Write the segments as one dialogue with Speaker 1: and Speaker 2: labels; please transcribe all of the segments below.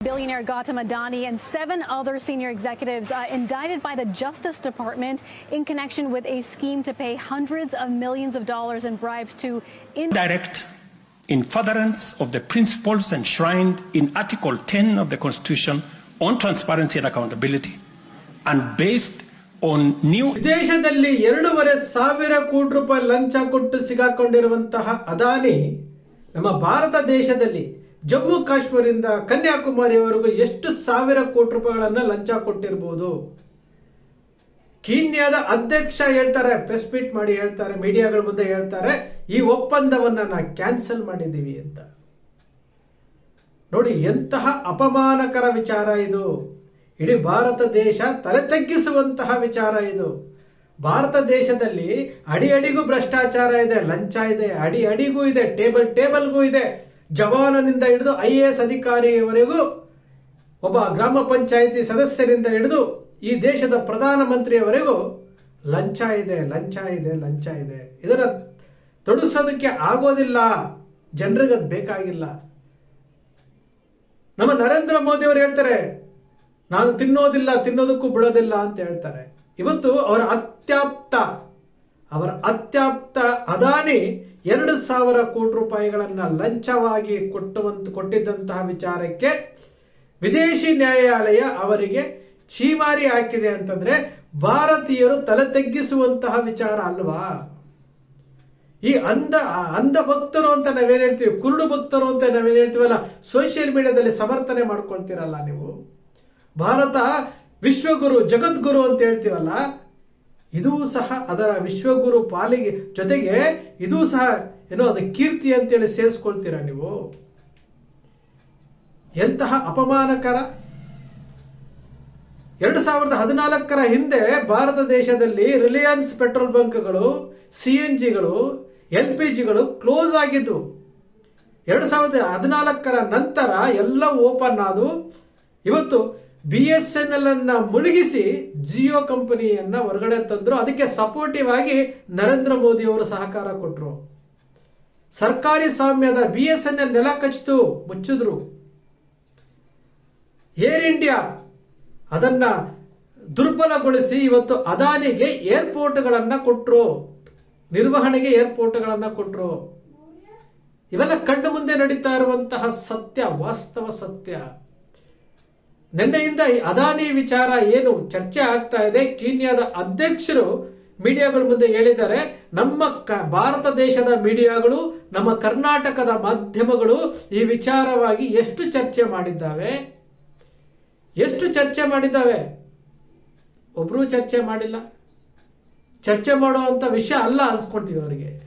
Speaker 1: Billionaire Gautam Adani and seven other senior executives uh, indicted by the Justice Department in connection with a scheme to pay hundreds of millions of dollars in bribes to
Speaker 2: indirect in furtherance of the principles enshrined in Article 10 of the Constitution on transparency and accountability and based on new
Speaker 3: ವಿದೇಶದಲ್ಲಿ ಎರಡೂವರೆ ಸಾವಿರ ಕೋಟಿ ರೂಪಾಯಿ ಲಂಚ ಕೊಟ್ಟು ಸಿಗಾಕೊಂಡಿರುವಂತಹ ಅದಾನಿ ನಮ್ಮ ಭಾರತ ದೇಶದಲ್ಲಿ ಜಮ್ಮು ಕಾಶ್ಮೀರದಿಂದ ಕನ್ಯಾಕುಮಾರಿಯವರೆಗೂ ಎಷ್ಟು ಸಾವಿರ ಕೋಟಿ ರೂಪಾಯಿಗಳನ್ನು ಲಂಚ ಕೊಟ್ಟಿರ್ಬೋದು? ಕೀನ್ಯಾದ ಅಧ್ಯಕ್ಷ ಹೇಳ್ತಾರೆ ಪ್ರೆಸ್ ಮೀಟ್ ಮಾಡಿ ಹೇಳ್ತಾರೆ, ಮೀಡಿಯಾಗಳ ಮುಂದೆ ಹೇಳ್ತಾರೆ, ಈ ಒಪ್ಪಂದವನ್ನ ನಾವು ಕ್ಯಾನ್ಸಲ್ ಮಾಡಿದ್ದೀವಿ ಅಂತ. ನೋಡಿ, ಎಂತಹ ಅಪಮಾನಕರ ವಿಚಾರ ಇದು. ಇಡೀ ಭಾರತ ದೇಶ ತಲೆ ತಗ್ಗಿಸುವಂತಹ ವಿಚಾರ ಇದು. ಭಾರತ ದೇಶದಲ್ಲಿ ಅಡಿ ಅಡಿಗೂ ಭ್ರಷ್ಟಾಚಾರ ಇದೆ, ಲಂಚ ಇದೆ, ಅಡಿ ಅಡಿಗೂ ಇದೆ, ಟೇಬಲ್ ಟೇಬಲ್ಗೂ ಇದೆ. ಜವಾನನಿಂದ ಹಿಡಿದು ಐ ಎ ಎಸ್ ಅಧಿಕಾರಿಯವರೆಗೂ ಒಬ್ಬ ಗ್ರಾಮ ಪಂಚಾಯಿತಿ ಸದಸ್ಯರಿಂದ ಹಿಡಿದು ಈ ದೇಶದ ಪ್ರಧಾನಮಂತ್ರಿಯವರೆಗೂ ಲಂಚ ಇದೆ ಲಂಚ ಇದೆ ಲಂಚ ಇದೆ. ಇದನ್ನ ತೊಡಸೋದಕ್ಕೆ ಆಗೋದಿಲ್ಲ. ಜನರಿಗೆ ಅದು ಬೇಕಾಗಿಲ್ಲ. ನಮ್ಮ ನರೇಂದ್ರ ಮೋದಿ ಅವರು ಹೇಳ್ತಾರೆ, ನಾನು ತಿನ್ನೋದಿಲ್ಲ, ತಿನ್ನೋದಕ್ಕೂ ಬಿಡೋದಿಲ್ಲ ಅಂತ ಹೇಳ್ತಾರೆ. ಇವತ್ತು ಅವರ ಅತ್ಯಾಪ್ತ ಅವರ ಅತ್ಯಾಪ್ತ ಅದಾನಿ ಎರಡು ಸಾವಿರ ಕೋಟಿ ರೂಪಾಯಿಗಳನ್ನು ಲಂಚವಾಗಿ ಕೊಟ್ಟುವಂತ ಕೊಟ್ಟಿದ್ದಂತಹ ವಿಚಾರಕ್ಕೆ ವಿದೇಶಿ ನ್ಯಾಯಾಲಯ ಅವರಿಗೆ ಛೀಮಾರಿ ಹಾಕಿದೆ ಅಂತಂದ್ರೆ ಭಾರತೀಯರು ತಲೆ ತಗ್ಗಿಸುವಂತಹ ವಿಚಾರ ಅಲ್ವಾ? ಈ ಅಂಧ ಅಂಧ ಭಕ್ತರು ಅಂತ ನಾವೇನ್ ಹೇಳ್ತೀವಿ? ಕುರುಡು ಭಕ್ತರು ಅಂತ ನಾವೇನ್ ಹೇಳ್ತೀವಲ್ಲ? ಸೋಷಿಯಲ್ ಮೀಡಿಯಾದಲ್ಲಿ ಸಮರ್ಥನೆ ಮಾಡ್ಕೊಳ್ತೀರಲ್ಲ ನೀವು? ಭಾರತ ವಿಶ್ವಗುರು, ಜಗದ್ಗುರು ಅಂತ ಹೇಳ್ತೀವಲ್ಲ? ಇದೂ ಸಹ ಅದರ ವಿಶ್ವಗುರು ಪಾಲಿಗೆ ಜೊತೆಗೆ ಇದೂ ಸಹ ಏನೋ ಅದು ಕೀರ್ತಿ ಅಂತೇಳಿ ಸೇರಿಸ್ಕೊಳ್ತೀರಾ ನೀವು? ಎಂತಹ ಅಪಮಾನಕರ? ಎರಡು ಸಾವಿರದ ಹದಿನಾಲ್ಕರ ಹಿಂದೆ ಭಾರತ ದೇಶದಲ್ಲಿ ರಿಲಯನ್ಸ್ ಪೆಟ್ರೋಲ್ ಬಂಕ್ಗಳು, ಸಿ ಎನ್ ಜಿಗಳು, ಎಲ್ ಪಿ ಜಿಗಳು ಕ್ಲೋಸ್ ಆಗಿದ್ದು, ಎರಡು ಸಾವಿರದ ಹದಿನಾಲ್ಕರ ನಂತರ ಎಲ್ಲ ಓಪನ್ ಆದು ಇವತ್ತು ಬಿ ಎಸ್ ಎನ್ ಎಲ್ ಅನ್ನ ಮುಳುಗಿಸಿ ಜಿಯೋ ಕಂಪನಿಯನ್ನ ಹೊರಗಡೆ ತಂದ್ರು. ಅದಕ್ಕೆ ಸಪೋರ್ಟಿವ್ ಆಗಿ ನರೇಂದ್ರ ಮೋದಿ ಅವರು ಸಹಕಾರ ಕೊಟ್ಟರು ಸರ್ಕಾರಿ ಸ್ವಾಮ್ಯದ ಬಿ ಎಸ್ ಎನ್ ಎಲ್ ನೆಲ ಕಚ್ಚಿತು ಮುಚ್ಚಿದ್ರು. ಏರ್ ಇಂಡಿಯಾ ಅದನ್ನ ದುರ್ಬಲಗೊಳಿಸಿ ಇವತ್ತು ಅದಾನಿಗೆ ಏರ್ಪೋರ್ಟ್ಗಳನ್ನ ಕೊಟ್ಟರು ನಿರ್ವಹಣೆಗೆ ಏರ್ಪೋರ್ಟ್ಗಳನ್ನ ಕೊಟ್ಟರು ಇವೆಲ್ಲ ಕಣ್ಣು ಮುಂದೆ ನಡೀತಾ ಇರುವಂತಹ ಸತ್ಯ, ವಾಸ್ತವ ಸತ್ಯ. ನಿನ್ನೆಯಿಂದ ಈ ಅದಾನಿ ವಿಚಾರ ಏನು ಚರ್ಚೆ ಆಗ್ತಾ ಇದೆ. ಕೀನ್ಯಾದ ಅಧ್ಯಕ್ಷರು ಮೀಡಿಯಾಗಳ ಮುಂದೆ ಹೇಳಿದ್ದಾರೆ. ನಮ್ಮ ಭಾರತ ದೇಶದ ಮೀಡಿಯಾಗಳು, ನಮ್ಮ ಕರ್ನಾಟಕದ ಮಾಧ್ಯಮಗಳು ಈ ವಿಚಾರವಾಗಿ ಎಷ್ಟು ಚರ್ಚೆ ಮಾಡಿದ್ದಾವೆ? ಎಷ್ಟು ಚರ್ಚೆ ಮಾಡಿದ್ದಾವೆ? ಒಬ್ರು ಚರ್ಚೆ ಮಾಡಿಲ್ಲ. ಚರ್ಚೆ ಮಾಡುವಂತ ವಿಷಯ ಅಲ್ಲ ಅನ್ಸ್ಕೊಳ್ತೀವಿ ಅವರಿಗೆ.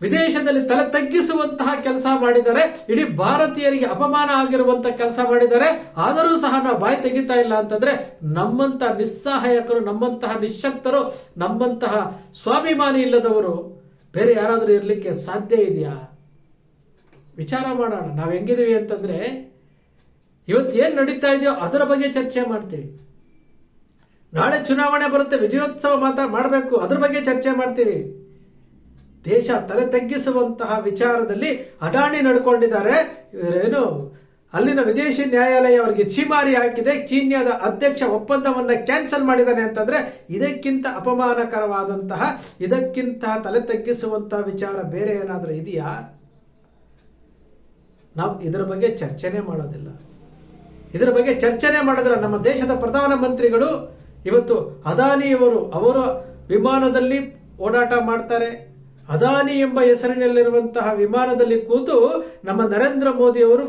Speaker 3: ವಿದೇಶದಲ್ಲಿ ತಲೆ ತಗ್ಗಿಸುವಂತಹ ಕೆಲಸ ಮಾಡಿದ್ದಾರೆ ಇಡೀ ಭಾರತೀಯರಿಗೆ ಅಪಮಾನ ಆಗಿರುವಂತಹ ಕೆಲಸ ಮಾಡಿದ್ದಾರೆ ಆದರೂ ಸಹ ನಾವು ಬಾಯಿ ತೆಗಿತಾ ಇಲ್ಲ ಅಂತಂದ್ರೆ ನಮ್ಮಂತಹ ನಿಸ್ಸಹಾಯಕರು, ನಮ್ಮಂತಹ ನಿಶಕ್ತರು, ನಮ್ಮಂತಹ ಸ್ವಾಭಿಮಾನಿ ಇಲ್ಲದವರು ಬೇರೆ ಯಾರಾದರೂ ಇರಲಿಕ್ಕೆ ಸಾಧ್ಯ ಇದೆಯಾ? ವಿಚಾರ ಮಾಡೋಣ. ನಾವು ಹೆಂಗಿದೀವಿ ಅಂತಂದ್ರೆ, ಇವತ್ತು ಏನು ನಡೀತಾ ಇದೆಯೋ ಅದರ ಬಗ್ಗೆ ಚರ್ಚೆ ಮಾಡ್ತೀವಿ. ನಾಳೆ ಚುನಾವಣೆ ಬರುತ್ತೆ, ವಿಜಯೋತ್ಸವ ಮಾತಾ ಮಾಡಬೇಕು, ಅದ್ರ ಬಗ್ಗೆ ಚರ್ಚೆ ಮಾಡ್ತೀವಿ. ದೇಶ ತಲೆ ತಗ್ಗಿಸುವಂತಹ ವಿಚಾರದಲ್ಲಿ ಅಡಾಣಿ ನಡ್ಕೊಂಡಿದ್ದಾರೆ. ಏನು, ಅಲ್ಲಿನ ವಿದೇಶಿ ನ್ಯಾಯಾಲಯ ಅವರಿಗೆ ಚೀಮಾರಿ ಹಾಕಿದೆ. ಕೀನ್ಯಾದ ಅಧ್ಯಕ್ಷ ಒಪ್ಪಂದವನ್ನು ಕ್ಯಾನ್ಸಲ್ ಮಾಡಿದ್ದಾನೆ ಅಂತಂದ್ರೆ ಇದಕ್ಕಿಂತ ಅಪಮಾನಕರವಾದಂತಹ, ಇದಕ್ಕಿಂತ ತಲೆ ತಗ್ಗಿಸುವಂತಹ ವಿಚಾರ ಬೇರೆ ಏನಾದರೂ ಇದೆಯಾ? ನಾವು ಇದರ ಬಗ್ಗೆ ಚರ್ಚೆನೇ ಮಾಡೋದಿಲ್ಲ. ಇದರ ಬಗ್ಗೆ ಚರ್ಚೆನೆ ಮಾಡೋದಿಲ್ಲ. ನಮ್ಮ ದೇಶದ ಪ್ರಧಾನಮಂತ್ರಿಗಳು ಇವತ್ತು ಅದಾನಿಯವರು ಅವರು ವಿಮಾನದಲ್ಲಿ ಓಡಾಟ ಮಾಡ್ತಾರೆ. ಅದಾನಿ ಎಂಬ ಹೆಸರಿನಲ್ಲಿರುವಂತಹ ವಿಮಾನದಲ್ಲಿ ಕೂತು ನಮ್ಮ ನರೇಂದ್ರ ಮೋದಿ ಅವರು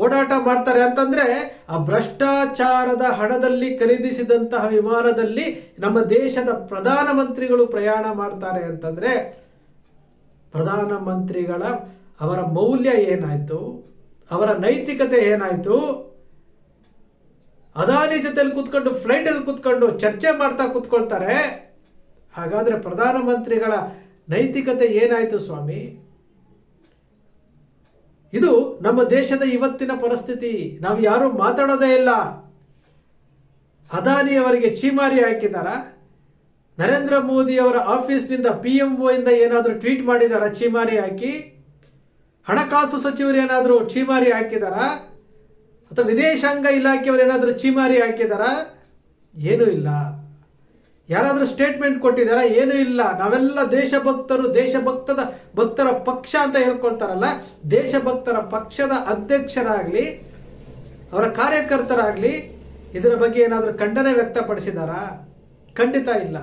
Speaker 3: ಓಡಾಟ ಮಾಡ್ತಾರೆ ಅಂತಂದ್ರೆ ಆ ಭ್ರಷ್ಟಾಚಾರದ ಹಣದಲ್ಲಿ ಖರೀದಿಸಿದಂತಹ ವಿಮಾನದಲ್ಲಿ ನಮ್ಮ ದೇಶದ ಪ್ರಧಾನಮಂತ್ರಿಗಳು ಪ್ರಯಾಣ ಮಾಡ್ತಾರೆ ಅಂತಂದ್ರೆ ಪ್ರಧಾನಮಂತ್ರಿಗಳ ಅವರ ಮೌಲ್ಯ ಏನಾಯ್ತು? ಅವರ ನೈತಿಕತೆ ಏನಾಯ್ತು? ಅದಾನಿ ಜೊತೆಲಿ ಕೂತ್ಕೊಂಡು ಫ್ಲೈಟಲ್ಲಿ ಕೂತ್ಕೊಂಡು ಚರ್ಚೆ ಮಾಡ್ತಾ ಕೂತ್ಕೊಳ್ತಾರೆ. ಹಾಗಾದ್ರೆ ಪ್ರಧಾನಮಂತ್ರಿಗಳ ನೈತಿಕತೆ ಏನಾಯಿತು ಸ್ವಾಮಿ? ಇದು ನಮ್ಮ ದೇಶದ ಇವತ್ತಿನ ಪರಿಸ್ಥಿತಿ. ನಾವು ಯಾರು ಮಾತಾಡೋದೇ ಇಲ್ಲ. ಅದಾನಿ ಅವರಿಗೆ ಚೀಮಾರಿ ಹಾಕಿದಾರ. ನರೇಂದ್ರ ಮೋದಿ ಅವರ ಆಫೀಸ್ನಿಂದ ಪಿ ಎಂ ಇಂದ ಏನಾದರೂ ಟ್ವೀಟ್ ಮಾಡಿದಾರ ಚೀಮಾರಿ ಹಾಕಿ? ಹಣಕಾಸು ಸಚಿವರು ಏನಾದರೂ ಚೀಮಾರಿ ಹಾಕಿದಾರ? ಅಥವಾ ವಿದೇಶಾಂಗ ಇಲಾಖೆಯವರು ಏನಾದರೂ ಚೀಮಾರಿ ಹಾಕಿದಾರ? ಏನೂ ಇಲ್ಲ. ಯಾರಾದರೂ ಸ್ಟೇಟ್ಮೆಂಟ್ ಕೊಟ್ಟಿದ್ದಾರಾ? ಏನೂ ಇಲ್ಲ. ನಾವೆಲ್ಲ ದೇಶಭಕ್ತರು, ದೇಶಭಕ್ತದ ಭಕ್ತರ ಪಕ್ಷ ಅಂತ ಹೇಳ್ಕೊಳ್ತಾರಲ್ಲ ದೇಶಭಕ್ತರ ಪಕ್ಷದ ಅಧ್ಯಕ್ಷರಾಗಲಿ, ಅವರ ಕಾರ್ಯಕರ್ತರಾಗಲಿ, ಇದರ ಬಗ್ಗೆ ಏನಾದರೂ ಖಂಡನೆ ವ್ಯಕ್ತಪಡಿಸಿದಾರಾ? ಖಂಡಿತ ಇಲ್ಲ.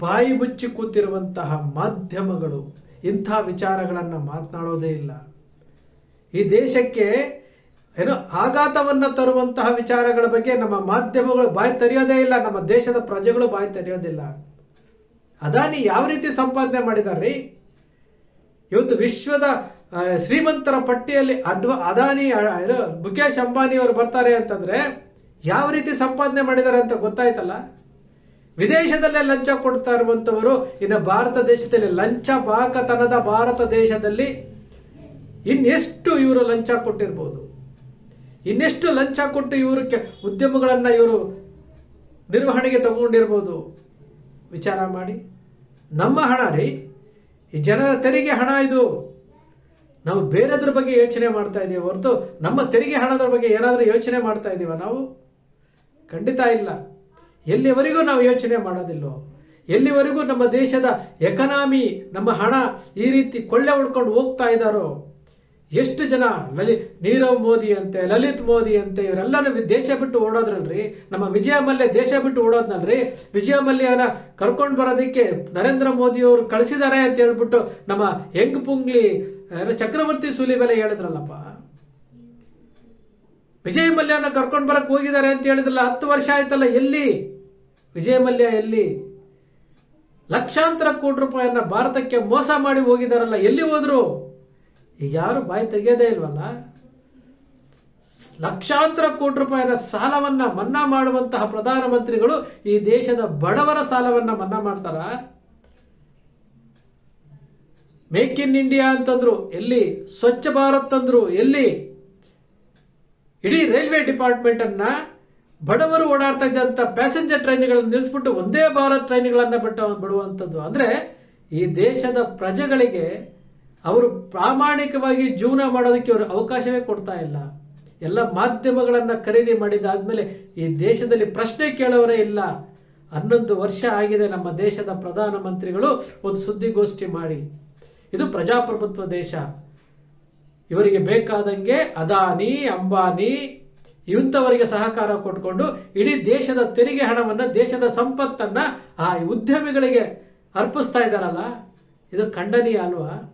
Speaker 3: ಬಾಯಿ ಮುಚ್ಚಿ ಕೂತಿರುವಂತಹ ಮಾಧ್ಯಮಗಳು ಇಂಥ ವಿಚಾರಗಳನ್ನು ಮಾತನಾಡೋದೇ ಇಲ್ಲ. ಈ ದೇಶಕ್ಕೆ ಏನೋ ಆಘಾತವನ್ನು ತರುವಂತಹ ವಿಚಾರಗಳ ಬಗ್ಗೆ ನಮ್ಮ ಮಾಧ್ಯಮಗಳು ಬಾಯಿ ತೆರೆಯೋದೇ ಇಲ್ಲ, ನಮ್ಮ ದೇಶದ ಪ್ರಜೆಗಳು ಬಾಯಿ ತೆರೆಯೋದಿಲ್ಲ. ಅದಾನಿ ಯಾವ ರೀತಿ ಸಂಪಾದನೆ ಮಾಡಿದಾರ್ರಿ? ಇವತ್ತು ವಿಶ್ವದ ಶ್ರೀಮಂತರ ಪಟ್ಟಿಯಲ್ಲಿ ಅಡ್ವ, ಅದಾನಿ ಮುಖೇಶ್ ಅಂಬಾನಿ ಅವರು ಬರ್ತಾರೆ ಅಂತಂದ್ರೆ ಯಾವ ರೀತಿ ಸಂಪಾದನೆ ಮಾಡಿದ್ದಾರೆ ಅಂತ ಗೊತ್ತಾಯ್ತಲ್ಲ? ವಿದೇಶದಲ್ಲೇ ಲಂಚ ಕೊಡ್ತಾ ಇರುವಂತವರು ಇನ್ನು ಭಾರತ ದೇಶದಲ್ಲಿ ಲಂಚ ಬಾಕತನದ ಭಾರತ ದೇಶದಲ್ಲಿ ಇನ್ನೆಷ್ಟು ಇವರು ಲಂಚ ಕೊಟ್ಟಿರ್ಬೋದು? ಇನ್ನೆಷ್ಟು ಲಂಚ ಕೊಟ್ಟು ಇವರು ಉದ್ಯಮಗಳನ್ನು ಇವರು ನಿರ್ವಹಣೆಗೆ ತಗೊಂಡಿರ್ಬೋದು. ವಿಚಾರ ಮಾಡಿ. ನಮ್ಮ ಹಣ ರೀ, ಈ ಜನರ ತೆರಿಗೆ ಹಣ ಇದು. ನಾವು ಬೇರೆದ್ರ ಬಗ್ಗೆ ಯೋಚನೆ ಮಾಡ್ತಾ ಇದ್ದೀವಿ ಹೊರತು ನಮ್ಮ ತೆರಿಗೆ ಹಣದ ಬಗ್ಗೆ ಏನಾದರೂ ಯೋಚನೆ ಮಾಡ್ತಾ ಇದ್ದೀವ ನಾವು? ಖಂಡಿತ ಇಲ್ಲ. ಎಲ್ಲಿವರೆಗೂ ನಾವು ಯೋಚನೆ ಮಾಡೋದಿಲ್ಲೋ ಎಲ್ಲಿವರೆಗೂ ನಮ್ಮ ದೇಶದ ಎಕನಾಮಿ ನಮ್ಮ ಹಣ ಈ ರೀತಿ ಕೊಳ್ಳೆ ಹೊಡ್ಕೊಂಡು ಹೋಗ್ತಾ ಇದ್ದಾರೋ ಎಷ್ಟು ಜನ ಲಲಿ, ನೀರವ್ ಮೋದಿ ಅಂತೆ, ಲಲಿತ್ ಮೋದಿ ಅಂತೆ, ಇವರೆಲ್ಲರೂ ದೇಶ ಬಿಟ್ಟು ಓಡೋದ್ರಲ್ರಿ? ನಮ್ಮ ವಿಜಯ ಮಲ್ಯ ದೇಶ ಬಿಟ್ಟು ಓಡೋದ್ನಲ್ರಿ? ವಿಜಯ ಮಲ್ಯನ ಕರ್ಕೊಂಡು ಬರೋದಕ್ಕೆ ನರೇಂದ್ರ ಮೋದಿ ಅವರು ಕಳಿಸಿದ್ದಾರೆ ಅಂತ ಹೇಳ್ಬಿಟ್ಟು ನಮ್ಮ ಹೆಂಗ್ ಪುಂಗ್ಲಿ ಚಕ್ರವರ್ತಿ ಸೂಲಿ ಮೇಲೆ ಹೇಳಿದ್ರಲ್ಲಪ್ಪ? ವಿಜಯ ಮಲ್ಯನ ಕರ್ಕೊಂಡು ಬರಕ್ ಹೋಗಿದ್ದಾರೆ ಅಂತ ಹೇಳಿದ್ರಲ್ಲ, ಹತ್ತು ವರ್ಷ ಆಯ್ತಲ್ಲ ಎಲ್ಲಿ? ವಿಜಯ ಮಲ್ಯ ಎಲ್ಲಿ? ಲಕ್ಷಾಂತರ ಕೋಟಿ ರೂಪಾಯಿಯನ್ನ ಭಾರತಕ್ಕೆ ಮೋಸ ಮಾಡಿ ಹೋಗಿದಾರಲ್ಲ, ಎಲ್ಲಿ ಹೋದ್ರು? ಈಗ ಯಾರು ಬಾಯಿ ತೆಗೆಯೋದೇ ಇಲ್ವಲ್ಲ? ಲಕ್ಷಾಂತರ ಕೋಟಿ ರೂಪಾಯಿನ ಸಾಲವನ್ನ ಮನ್ನಾ ಮಾಡುವಂತಹ ಪ್ರಧಾನಮಂತ್ರಿಗಳು ಈ ದೇಶದ ಬಡವರ ಸಾಲವನ್ನ ಮನ್ನಾ ಮಾಡ್ತಾರ? ಮೇಕ್ ಇನ್ ಇಂಡಿಯಾ ಅಂತಂದ್ರು, ಎಲ್ಲಿ? ಸ್ವಚ್ಛ ಭಾರತ್ ಅಂದ್ರು, ಎಲ್ಲಿ? ಇಡೀ ರೈಲ್ವೆ ಡಿಪಾರ್ಟ್ಮೆಂಟ್ ಅನ್ನ ಬಡವರು ಓಡಾಡ್ತಾ ಇದ್ದಂತ ಪ್ಯಾಸೆಂಜರ್ ಟ್ರೈನ್ಗಳನ್ನು ನಿಲ್ಲಿಸ್ಬಿಟ್ಟು ಒಂದೇ ಭಾರತ್ ಟ್ರೈನ್ಗಳನ್ನ ಬಿಟ್ಟು ಬಿಡುವಂಥದ್ದು ಅಂದ್ರೆ ಈ ದೇಶದ ಪ್ರಜೆಗಳಿಗೆ ಅವರು ಪ್ರಾಮಾಣಿಕವಾಗಿ ಜೀವನ ಮಾಡೋದಕ್ಕೆ ಅವರು ಅವಕಾಶವೇ ಕೊಡ್ತಾ ಇಲ್ಲ. ಎಲ್ಲ ಮಾಧ್ಯಮಗಳನ್ನು ಖರೀದಿ ಮಾಡಿದಾದ್ಮೇಲೆ ಈ ದೇಶದಲ್ಲಿ ಪ್ರಶ್ನೆ ಕೇಳೋರೇ ಇಲ್ಲ. ಹನ್ನೊಂದು ವರ್ಷ ಆಗಿದೆ ನಮ್ಮ ದೇಶದ ಪ್ರಧಾನಮಂತ್ರಿಗಳು ಒಂದು ಸುದ್ದಿಗೋಷ್ಠಿ ಮಾಡಿ. ಇದು ಪ್ರಜಾಪ್ರಭುತ್ವ ದೇಶ. ಇವರಿಗೆ ಬೇಕಾದಂಗೆ ಅದಾನಿ, ಅಂಬಾನಿ, ಇಂಥವರಿಗೆ ಸಹಕಾರ ಕೊಟ್ಕೊಂಡು ಇಡೀ ದೇಶದ ತೆರಿಗೆ ಹಣವನ್ನ, ದೇಶದ ಸಂಪತ್ತನ್ನ ಆ ಉದ್ಯಮಿಗಳಿಗೆ ಅರ್ಪಿಸ್ತಾ ಇದ್ದಾರಲ್ಲ. ಇದು ಖಂಡನೀಯ ಅಲ್ವಾ?